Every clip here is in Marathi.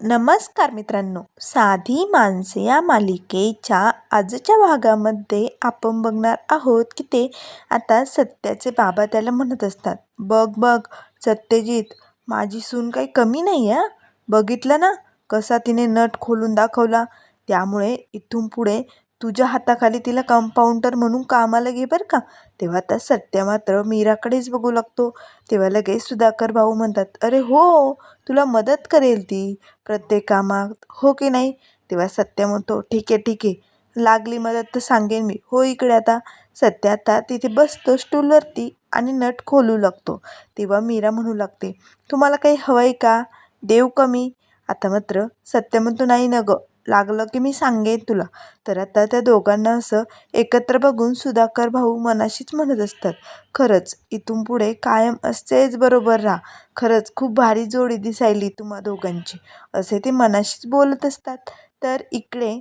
नमस्कार मित्रांनो. साधी माणसे या मालिकेच्या आजच्या भागामध्ये आपण बघणार आहोत की ते आता सत्याचे बाबा त्याला म्हणत असतात बघ बघ सत्यजित माझी सून काही कमी नाही आहे बघितलं ना कसा तिने नट खोलून दाखवला. त्यामुळे इथून पुढे तुझ्या हाताखाली तिला कंपाऊंडर म्हणून कामाला घे बरं का. तेव्हा आता सत्या मात्र मीराकडेच बघू लागतो. तेव्हा लगेच सुधाकर भाऊ म्हणतात अरे हो तुला मदत करेल ती. प्रत्येक कामात हो की नाही? तेव्हा सत्य म्हणतो ठीक आहे ठीक आहे. लागली मदत तर सांगेन मी. हो इकडे आता. सत्य आता तिथे बसतो स्टूलवरती आणि नट खोलू लागतो. तेव्हा मीरा म्हणू लागते तुम्हाला काही हवं आहे का देव कमी आता मात्र सत्य म्हणतो नाही न गं. लागलं की मी सांगेन तुला. तर आता त्या दोघांना असं एकत्र बघून सुधाकर भाऊ मनाशीच म्हणत असतात खरंच इथून पुढे कायम असतेच बरोबर राहा. खरंच खूप भारी जोडी दिसायली तुम्हा दोघांची. असे ते मनाशीच बोलत असतात. तर इकडे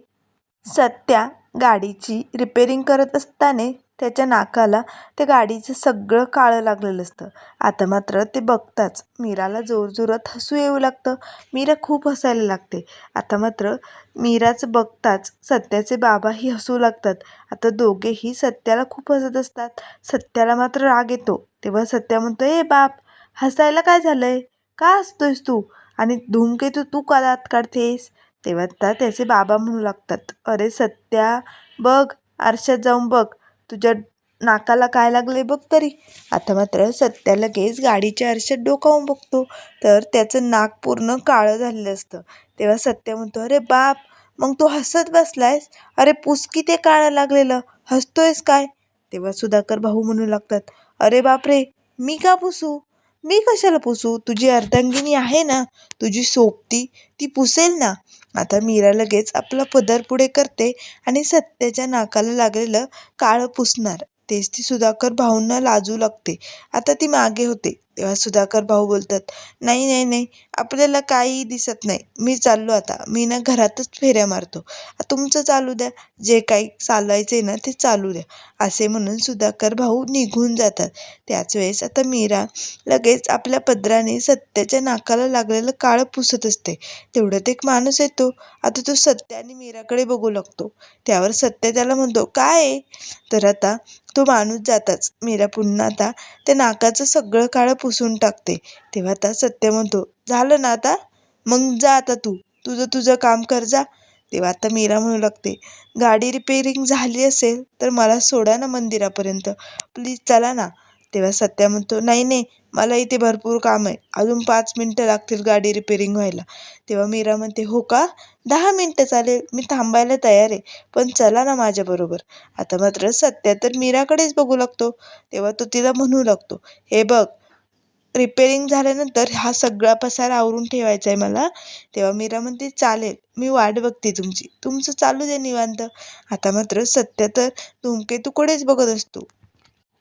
सत्या गाडीची रिपेरिंग करत असताना त्याच्या नाकाला त्या गाडीचं सगळं काळं लागलेलं असतं. आता मात्र ते बघताच मीराला जोरजोरात हसू येऊ लागतं. मीरा खूप हसायला लागते. आता मात्र मीराचं बघताच सत्याचे बाबाही हसू लागतात. आता दोघेही सत्याला खूप हसत असतात. सत्याला मात्र राग येतो. तेव्हा सत्या म्हणतो ए बाप हसायला काय झालं आहे का हसतोयस तू? आणि धूमकेतू तू का दात काढतेस? तेव्हा आता त्याचे बाबा म्हणू लागतात अरे सत्या बघ आरशात जाऊन बघ. तुझ्या नाकाला काय लागले बघ तरी. आता मात्र सत्या लगेच गाडीच्या आरशात डोकावून बघतो. तर त्याचं नाक पूर्ण काळं झालेलं असतं. तेव्हा सत्य म्हणतो अरे बाप मग तू हसत बसलायस? अरे पुसकी ते काळं लागलेलं. हसतोयस काय? तेव्हा सुधाकर भाऊ म्हणू लागतात अरे बापरे मी का पुसू? मी कशाला पुसू? तुझी अर्धांगिनी आहे ना? तुझी सोबती ती पुसेल ना? आता मीरा लगेच आपला पदर पुढे करते आणि सत्याच्या नाकाला लागलेलं काळं पुसणार. तेच ती सुधाकर भाऊंना लाजू लागते. आता ती मागे होते. तेव्हा सुधाकर भाऊ बोलतात नाही नाही नाही. आपल्याला काही दिसत नाही. मी चाललो आता. मी ना घरातच फेऱ्या मारतो. तुमचं चालू द्या. जे काही चालायचं आहे ना ते चालू द्या. असे म्हणून सुधाकर भाऊ निघून जातात. त्याच वेळेस आता मीरा लगेच आपल्या पदराने सत्याच्या नाकाला लागलेलं काळं पुसत असते. तेवढ्यात एक माणूस येतो. आता तो सत्य आणि मीराकडे बघू लागतो. त्यावर सत्य त्याला म्हणतो काय आहे? तर आता तो माणूस जाताच. मीरा पुन्हा आता त्या नाकाचं सगळं काळं पुसून टाकते. तेव्हा आता सत्य म्हणतो झालं ना आता? मग जा आता तू. तुझं तुझं काम कर जा. तेव्हा आता मीरा म्हणू लागते गाडी रिपेरिंग झाली असेल तर मला सोडा ना मंदिरापर्यंत. प्लीज चला ना. तेव्हा सत्या म्हणतो नाही नाही मला इथे भरपूर काम आहे. अजून पाच मिनटं लागतील गाडी रिपेरिंग व्हायला. तेव्हा मीरा म्हणते हो का? दहा मिनटं चालेल. मी थांबायला तयार आहे. पण चला ना माझ्याबरोबर आता मात्र सत्या तर मीराकडेच बघू लागतो. तेव्हा तो तिला म्हणू लागतो हे बघ रिपेरिंग झाल्यानंतर हा सगळा पसारा आवरून ठेवायचा आहे मला. तेव्हा मीरा म्हणते चालेल. मी वाट बघते तुमची. तुमचं चालू दे निवांत. आता मात्र सत्य तर धुमकेतूकडेच बघत असतो.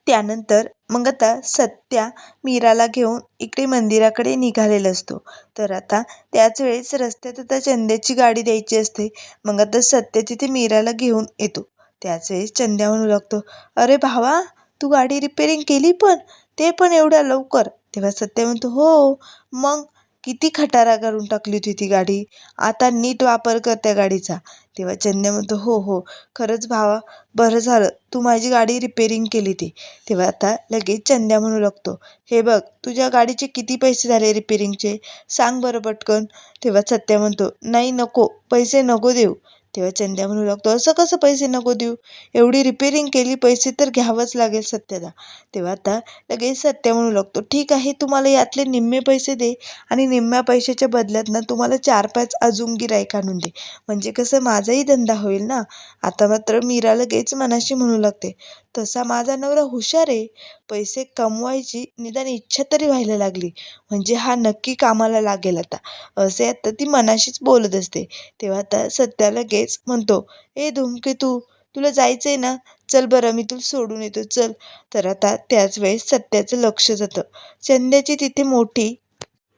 त्यानंतर मग आता सत्या मीराला घेऊन इकडे मंदिराकडे निघालेला असतो. तर आता त्याच वेळेस रस्त्यात आता चंद्याची गाडी द्यायची असते. मग आता सत्या तिथे मीराला घेऊन येतो. त्याच वेळेस चंद्या म्हणू लागतो अरे भावा तू गाडी रिपेरिंग केली पण? ते पण एवढ्या लवकर? तेव्हा सत्य म्हणतो हो. मग किती खटारा करून टाकली होती ती गाडी. आता नीट वापर कर त्या गाडीचा. तेव्हा चंद्या म्हणतो हो हो. खरंच भावा बरं झालं. तू माझी गाडी रिपेरिंग केली ती. तेव्हा आता लगेच चंद्या म्हणू लागतो हे बघ तुझ्या गाडीचे किती पैसे झाले रिपेरिंगचे सांग बरं पटकन. तेव्हा सत्या म्हणतो नाही नको पैसे नको देऊ. तेव्हा चंद्या म्हणू लागतो असं कसं पैसे नको देऊ? एवढी रिपेरिंग केली पैसे तर घ्यावंच लागेल सत्याला तेव्हा आता लगेच सत्या म्हणू लागतो ठीक आहे तुम्हाला यातले निम्मे पैसे दे आणि निम्म्या पैशाच्या बदल्यात ना तुम्हाला चार पाच अजून गिरायक आणून दे. म्हणजे कसं माझाही धंदा होईल ना? आता मात्र मीरा लगेच मनाशी म्हणू लागते तसा माझा नवरा हुशार आहे. पैसे कमवायची निदान इच्छा तरी व्हायला लागली. म्हणजे हा नक्की कामाला लागेल आता. असे आता ती मनाशीच बोलत असते. तेव्हा आता सत्या लगेच म्हणतो ए धूमकेतू तुला जायचं आहे ना? चल बरं मी तुला सोडून येतो चल. तर आता त्याच वेळेस सत्याचं लक्ष जातं. चंद्याची तिथे मोठी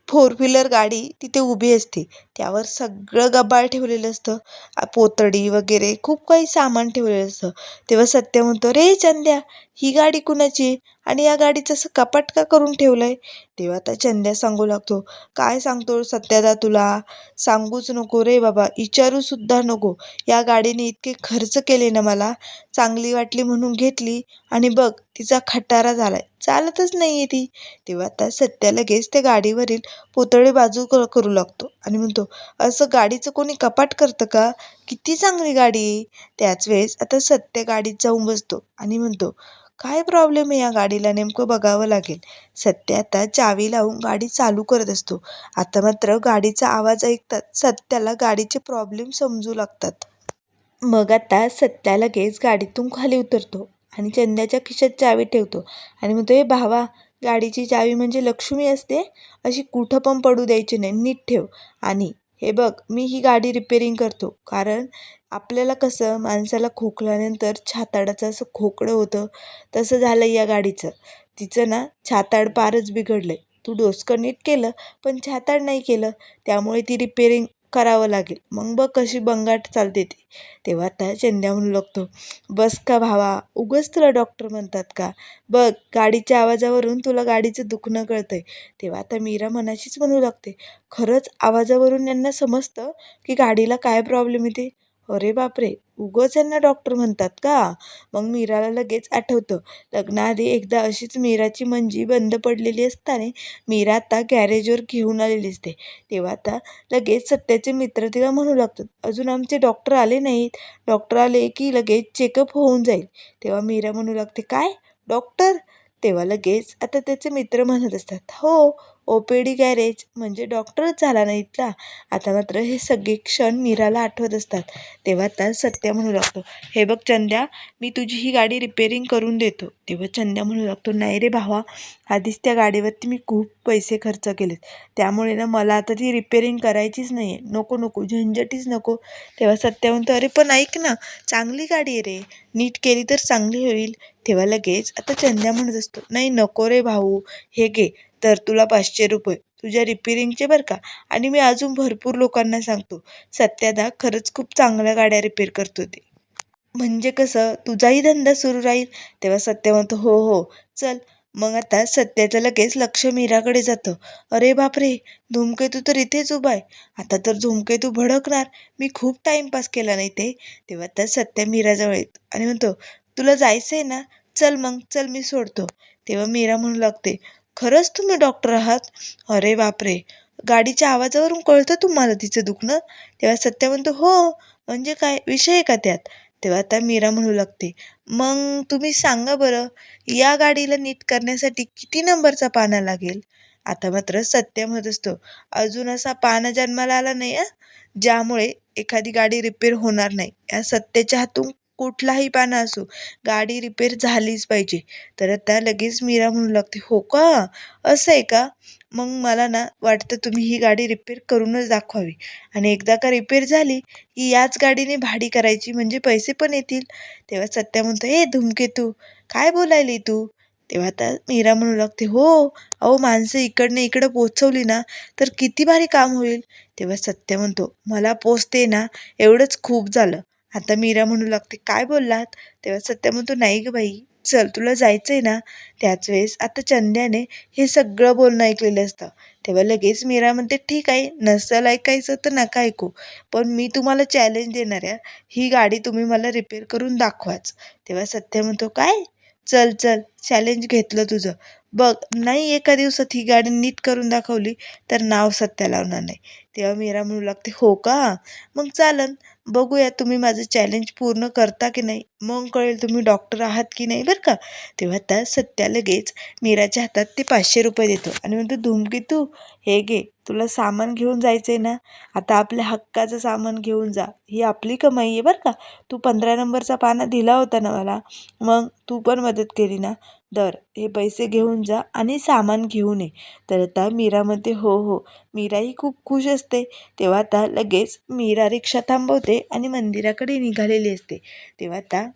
फोर व्हीलर गाडी तिथे उभी असते. त्यावर सगळं गबाळ ठेवलेलं असतं. पोतडी वगैरे खूप काही सामान ठेवलेलं असतं. तेव्हा सत्य म्हणतो रे चंद्या ही गाडी कुणाची? आहे आणि या गाडीचं असं कपाट का करून ठेवलं आहे तेव्हा आता चंद्या सांगू लागतो काय सांगतो सत्यादा तुला? सांगूच नको रे बाबा विचारूसुद्धा नको. या गाडीने इतके खर्च केले ना मला चांगली वाटली म्हणून घेतली. आणि बघ तिचा खटारा झाला आहे चालतच नाही आहे ती. तेव्हा आता सत्या लगेच त्या गाडीवरील पुतळे बाजू क- करू लागतो. आणि म्हणतो असं गाडीचं कोणी कपाट करतं का? किती चांगली गाडी त्याच वेळेस आता सत्य गाडीत जाऊन बसतो आणि म्हणतो काय प्रॉब्लेम आहे या गाडीला? नेमकं बघावं लागेल. सत्य आता चावी लावून गाडी चालू करत असतो. आता मात्र गाडीचा आवाज ऐकतात सत्याला गाडीचे प्रॉब्लेम समजू लागतात. मग आता सत्या लगेच गाडीतून खाली उतरतो आणि चंद्याच्या खिशात चावी ठेवतो आणि म्हणतो हे भावा गाडीची चावी म्हणजे लक्ष्मी असते अशी कुठं पण पडू द्यायची नाही नीट ठेव. आणि हे बघ मी ही गाडी रिपेरिंग करतो. कारण आपल्याला कसं माणसाला खोकल्यानंतर छाताडाचं असं खोकडं होतं. तसं झालं या गाडीचं. तिचं ना छाताड पारच बिघडलं आहे तू डोसकं नीट केलं पण छाताड नाही केलं. त्यामुळे ती रिपेरिंग करावं लागेल. मग बघ कशी बंगाट चालते ती. तेव्हा आता चेंद्या म्हणू लागतो बस का भावा? उगच तुला डॉक्टर म्हणतात का? बघ गाडीच्या आवाजावरून तुला गाडीचं दुखणं कळतं आहे तेव्हा आता मीरा मनाशीच म्हणू लागते. खरंच आवाजावरून यांना समजतं की गाडीला काय प्रॉब्लेम येते? अरे बापरे उगच यांना डॉक्टर म्हणतात का? मग मीराला लगेच आठवतं. लग्नाआधी एकदा अशीच मीराची मंजी बंद पडलेली असताना मीरा आता गॅरेजवर घेऊन आलेली असते तेव्हा आता लगेच सत्याचे मित्र तिला म्हणू लागतात अजून आमचे डॉक्टर आले नाहीत. डॉक्टर आले की लगेच चेकअप होऊन जाईल. तेव्हा मीरा म्हणू लागते काय? डॉक्टर तेव्हा लगेच आता त्याचे मित्र म्हणत असतात हो ओ पी डी गॅरेज म्हणजे डॉक्टरच झाला नाही इथला आता मात्र हे सगळे क्षण मीराला आठवत असतात. तेव्हा आता सत्य म्हणू लागतो हे बघ चंद्या मी तुझी ही गाडी रिपेरिंग करून देतो. तेव्हा चंद्या म्हणू लागतो नाही रे भावा आधीच त्या गाडीवरती मी खूप पैसे खर्च केलेत. त्यामुळे ना मला आता ती रिपेरिंग करायचीच नाही आहे नको नको झंझटीच नको. तेव्हा सत्या म्हणतो अरे पण ऐक ना चांगली गाडी आहे रे. नीट केली तर चांगली होईल. तेव्हा लगेच आता चंद्या म्हणत असतो नाही नको रे भाऊ हे घे. तर तुला पाचशे रुपये. तुझ्या रिपेरिंगचे बरं का? आणि मी अजून भरपूर लोकांना सांगतो. सत्यादा खरंच खूप चांगल्या गाड्या रिपेअर करतो ते म्हणजे कसं? तुझाही धंदा सुरू राहील. तेव्हा सत्य म्हणतो हो हो चल. मग आता सत्याचं लगेच लक्ष मीराकडे जातं. अरे बापरे धूमकेतू तर इथेच उभा आहे. आता तर धूमकेतू भडकणार. मी खूप टाईमपास केला नाही ते. तेव्हा तर सत्या मीराजवळ येतो आणि म्हणतो तुला जायचं आहे ना? चल मग चल मी सोडतो. तेव्हा मीरा म्हणू लागते खरंच तुम्ही डॉक्टर आहात? अरे बापरे. गाडीच्या आवाजावरून कळतं तुम्हाला तिचं दुखणं? तेव्हा सत्या म्हणतो हो म्हणजे काय? विषय आहे का त्यात? तेव्हा आता मीरा म्हणू लागते मग तुम्ही सांगा बरं या गाडीला नीट करण्यासाठी किती नंबरचा पाना लागेल? आता मात्र सत्य म्हणत असतो अजून असा पाना जन्माला आला नाही ज्यामुळे एखादी गाडी रिपेअर होणार नाही. या सत्याच्या हातून कुठलाही पाना असो गाडी रिपेअर झालीच पाहिजे. तर आता लगेच मीरा म्हणू लागते हो का? असं आहे का? मग मला ना वाटतं तुम्ही ही गाडी रिपेअर करूनच दाखवावी. आणि एकदा का रिपेअर झाली की याच गाडीने भाडी करायची म्हणजे पैसे पण येतील. तेव्हा सत्या म्हणतो ए धूमकेतू काय बोलायली तू? तेव्हा आता मीरा म्हणू लागते हो अहो माणसं इकडनं इकडं पोचवली ना तर किती भारी काम होईल. तेव्हा सत्य म्हणतो मला पोचते ना एवढंच खूप झालं. आता मीरा म्हणू लागते काय बोललात? तेव्हा सत्य म्हणतो नाही ग बाई चल तुला जायचं आहे ना? त्याच वेळेस आता चंद्याने हे सगळं बोलणं ऐकलेलं असतं. तेव्हा लगेच मीरा म्हणते ठीक आहे नसेल ऐकायचं तर नका ऐकू पण मी तुम्हाला चॅलेंज देणार आहे. ही गाडी तुम्ही मला रिपेअर करून दाखवाच. तेव्हा सत्य म्हणतो काय? चल चल चॅलेंज घेतलं तुझं. बघ नाही एका दिवसात ही गाडी नीट करून दाखवली तर नाव सत्या लावणार नाही. तेव्हा मीरा म्हणू लागते हो का? मग चालन बघूया तुम्ही माझं चॅलेंज पूर्ण करता की नाही. मग कळेल तुम्ही डॉक्टर आहात की नाही बरं का? तेव्हा त्या सत्या लगेच मीराच्या हातात ते पाचशे रुपये देतो आणि म्हणतो धुमकी तू हे घे तुला सामान घेऊन जायचं आहे ना? आता आपल्या हक्काचं सामान घेऊन जा. ही आपली कमाई आहे बरं का? तू पंधरा नंबरचा पाना दिला होता ना मला. मग तू पण मदत केली ना? दर हे पैसे घेऊन जा आणि सामान घेऊन ये. तर आता मीरा म्हणते हो हो मीराही खूप खुश असते. तेव्हा आता लगेच मीरा रिक्षा थांबवते आणि मंदिराकडे निघालेली असते. तेव्हा आता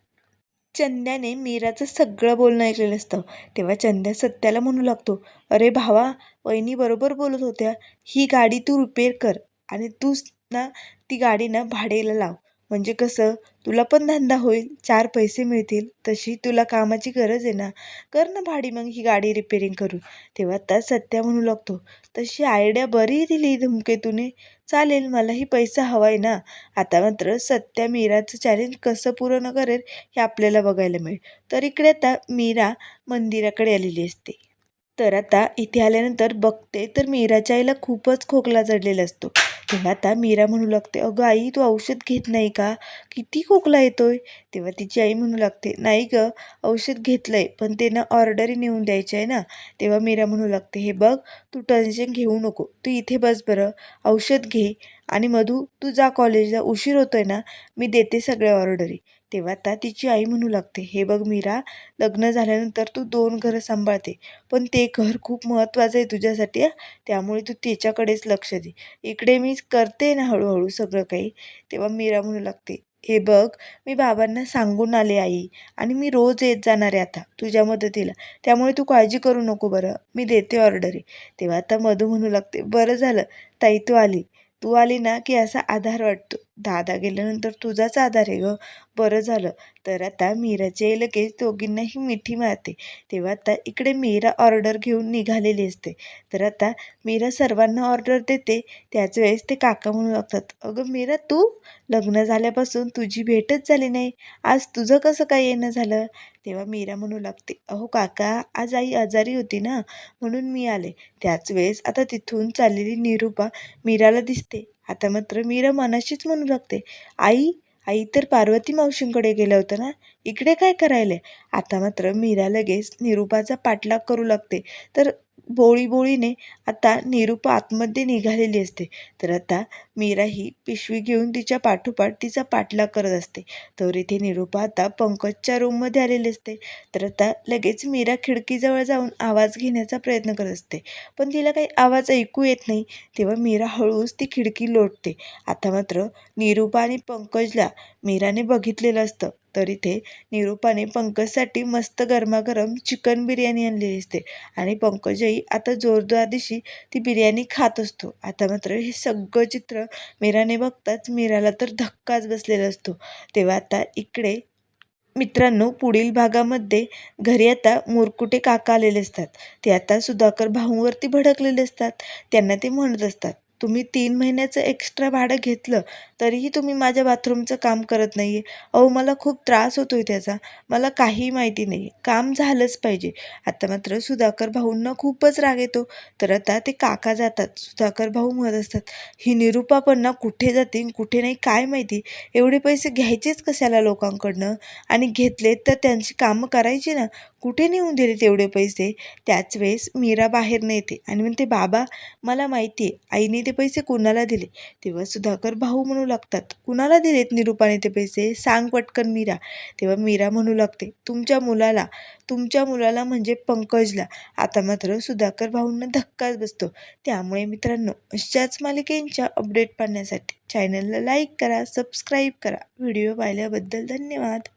चंद्याने मीराचं सगळं बोलणं ऐकलेलं असतं. तेव्हा चंद्या सत्याला म्हणू लागतो अरे भावा वहिनी बरोबर बोलत होत्या. ही गाडी तू रिपेअर कर आणि तूच ना ती गाडी ना भाडेला लाव. म्हणजे कसं? तुला पण धंदा होईल चार पैसे मिळतील तशी तुला कामाची गरज आहे ना? कर ना भाडी मग ही गाडी रिपेरिंग करून. तेव्हा आता सत्या म्हणू लागतो तशी आयडिया बरी दिली धुमकेतूने. चालेल मलाही पैसा हवा आहे ना. आता मात्र सत्या मीराचं चॅलेंज कसं पूर्ण करेल हे आपल्याला बघायला मिळेल. तर इकडे आता मीरा मंदिराकडे आलेली असते. तर आता इथे आल्यानंतर बघते तर मीराच्या आईला खूपच खोकला चढलेला असतो. तेव्हा आता मीरा म्हणू लागते अगं आई तू औषध घेत नाही का? किती खोकला येतोय? तेव्हा तिची आई म्हणू लागते नाही गं औषध घेतलं आहे पण ते ना ऑर्डरी नेऊन द्यायची आहे ना. तेव्हा मीरा म्हणू लागते हे बघ तू टेन्शन घेऊ नको तू इथे बस बरं औषध घे आणि मधू तू जा कॉलेजला उशीर होतोय ना मी देते सगळ्या ऑर्डरी. तेव्हा आता तिची आई म्हणू लागते हे बघ मीरा लग्न झाल्यानंतर तू दोन घरं सांभाळते पण ते घर खूप महत्त्वाचं आहे तुझ्यासाठी त्यामुळे तू त्याच्याकडेच लक्ष दे. इकडे मी करते ना हळूहळू सगळं काही. तेव्हा मीरा म्हणू लागते हे बघ मी बाबांना सांगून आले आई आणि मी रोज येत जाणार आहे आता तुझ्या मदतीला. त्यामुळे तू काळजी करू नको बरं मी देते ऑर्डरी. तेव्हा आता मधू म्हणू लागते बरं झालं ताई तू आली. तू आली ना की असा आधार वाटतो. दादा गेल्यानंतर तुझाच आधार आहे गं. बरं झालं. तर आता मीराची आई लगेच दोघींनाही मिठी मारते. तेव्हा आता इकडे मीरा ऑर्डर घेऊन निघालेली असते. तर आता मीरा सर्वांना ऑर्डर देते. त्याच वेळेस ते काका म्हणू लागतात अगं मीरा तू? लग्न झाल्यापासून तुझी भेटच झाली नाही. आज तुझं कसं काय येणं झालं? तेव्हा मीरा म्हणू लागते अहो काका आज आई आजारी होती ना म्हणून मी आले. त्याच वेळेस आता तिथून चाललेली निरूपा मीराला दिसते. आता मात्र मीरा मनाशीच म्हणू लागते आई आई तर पार्वती मावशींकडे गेलं होतं ना? इकडे काय करायला आता मात्र मीरा लगेच निरूपाचा पाठलाग करू लागते. तर बोळीबोळीने आता निरूपा आतमध्ये निघालेली असते. तर आता मीरा ही पिशवी घेऊन तिच्या पाठोपाठ तिचा पाठलाग करत असते. तर इथे निरूपा आता पंकजच्या रूममध्ये आलेली असते. तर आता लगेच मीरा खिडकीजवळ जाऊन आवाज घेण्याचा प्रयत्न करत असते. पण तिला काही आवाज ऐकू येत नाही. तेव्हा मीरा हळूच ती खिडकी लोटते. आता मात्र निरूपा आणि पंकजला मीराने बघितलेलं असतं. तर इथे निरूपाने पंकजसाठी मस्त गरमागरम चिकन बिर्याणी आणलेली असते आणि पंकजही आता जोरदार दिशी ती बिर्याणी खात असतो. आता मात्र हे सगळं चित्र मीराने बघताच मीराला तर धक्काच बसलेला असतो. तेव्हा आता इकडे मित्रांनो पुढील भागामध्ये घरी आता मोरकुटे काका आलेले असतात. ते आता सुधाकर भाऊंवरती भडकलेले असतात. त्यांना ते म्हणत असतात तुम्ही तीन महिन्याचं एक्स्ट्रा भाडं घेतलं तरीही तुम्ही माझ्या बाथरूमचं काम करत नाही आहे अहो मला खूप त्रास होतो आहे त्याचा. मला काही माहिती नाही काम झालंच पाहिजे. आता मात्र सुधाकर भाऊंना खूपच राग येतो. तर आता ते काका जातात. सुधाकर भाऊ म्हणत असतात ही निरूपा पण ना कुठे जाते कुठे नाही काय माहिती? एवढे पैसे घ्यायचेच कशाला लोकांकडनं? आणि घेतले तर त्यांची कामं करायची ना? कुठे नेऊन दिले तेवढे पैसे? त्याच वेळेस मीरा बाहेर येते आणि म्हणते बाबा मला माहिती आहे आईने ते पैसे कुणाला दिले? तेव्हा सुधाकर भाऊ म्हणून म्हणू लागतात. कुणाला दिलेत निरूपाने ते पैसे? सांग पटकन मीरा. तेव्हा मीरा म्हणू लागते तुमच्या मुलाला तुमच्या मुलाला म्हणजे पंकजला. आता मात्र सुधाकर भाऊंना धक्काच बसतो. त्यामुळे मित्रांनो अशाच मालिकेंच्या अपडेट पाहण्यासाठी चॅनलला लाईक करा सबस्क्राईब करा. व्हिडिओ पाहिल्याबद्दल धन्यवाद.